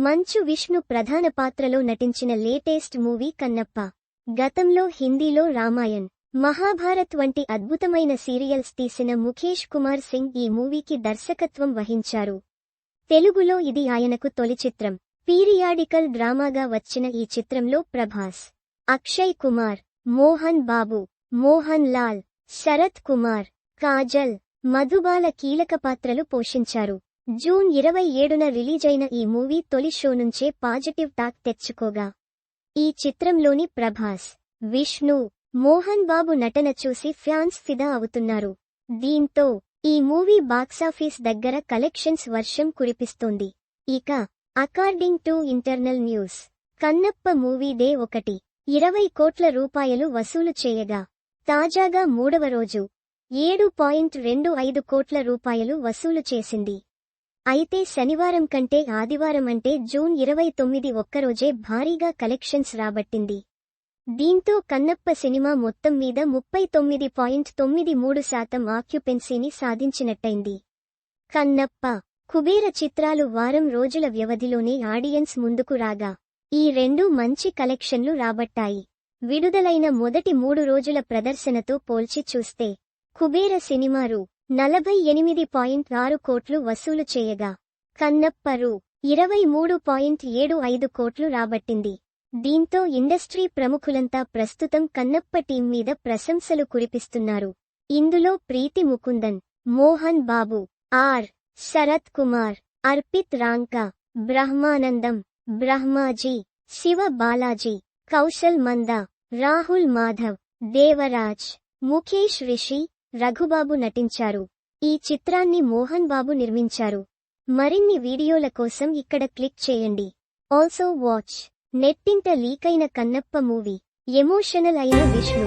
మంచు విష్ణు ప్రధాన పాత్రలో నటించిన లేటెస్ట్ మూవీ కన్నప్ప. గతంలో హిందీలో రామాయణ్. మహాభారత్ వంటి అద్భుతమైన సీరియల్స్ తీసిన ముఖేష్ కుమార్ సింగ్ ఈ మూవీకి దర్శకత్వం వహించారు. తెలుగులో ఇది ఆయనకు తొలి చిత్రం. పీరియాడికల్ డ్రామాగా వచ్చిన ఈ చిత్రంలో ప్రభాస్ అక్షయ్ కుమార్ మోహన్ బాబు మోహన్ లాల్ శరత్ కుమార్ కాజల్ మధుబాల కీలక పాత్రలు పోషించారు. జూన్ ఇరవై ఏడున రిలీజైన ఈ మూవీ తొలి షో నుంచే పాజిటివ్ టాక్ తెచ్చుకోగా. ఈ చిత్రంలోని ప్రభాస్ విష్ణు మోహన్ బాబు నటన చూసి ఫ్యాన్స్ ఫిదా అవుతున్నారు. దీంతో ఈ మూవీ బాక్సాఫీస్ దగ్గర కలెక్షన్స్ వర్షం కురిపిస్తోంది. ఇక according to internal news. Kannappa movie day ఒకటి. ఇరవై కోట్ల రూపాయలు వసూలు చేయగా తాజాగా మూడవ రోజు. ఏడు పాయింట్ రెండు ఐదు కోట్ల రూపాయలు వసూలు చేసింది. అయితే శనివారం కంటే ఆదివారం అంటే జూన్ ఇరవై తొమ్మిది ఒక్కరోజే భారీగా కలెక్షన్స్ రాబట్టింది. దీంతో కన్నప్ప సినిమా మొత్తం మీద ముప్పై తొమ్మిది పాయింట్ తొమ్మిది మూడు శాతం ఆక్యుపెన్సీని సాధించినట్టయింది. కన్నప్ప కుబేర చిత్రాలు వారం రోజుల వ్యవధిలోనే ఆడియన్స్ ముందుకు రాగా ఈ రెండు మంచి కలెక్షన్లు రాబట్టాయి. విడుదలైన మొదటి మూడు రోజుల ప్రదర్శనతో పోల్చి చూస్తే కుబేర సినిమారు నలభై ఎనిమిది పాయింట్ ఆరు కోట్లు వసూలు చేయగా కన్నప్పరు ఇరవై మూడు పాయింట్ ఏడు ఐదు కోట్లు రాబట్టింది. దీంతో ఇండస్ట్రీ ప్రముఖులంతా ప్రస్తుతం కన్నప్ప టీం మీద ప్రశంసలు కురిపిస్తున్నారు. ఇందులో ప్రీతి ముకుందన్ మోహన్ బాబు ఆర్. శరత్ కుమార్ అర్పిత్ రాంకా బ్రహ్మానందం బ్రహ్మాజీ శివ బాలాజీ కౌశల్ మంద రాహుల్ మాధవ్ దేవరాజ్ ముఖేష్ రిషి రఘుబాబు నటించారు. ఈ చిత్రాన్ని మోహన్ బాబు నిర్మించారు. మరిన్ని వీడియోల కోసం ఇక్కడ క్లిక్ చేయండి. ఆల్సో వాచ్ నెట్టింట లీకైన కన్నప్ప మూవీ. ఎమోషనల్ అయిన విష్ణు.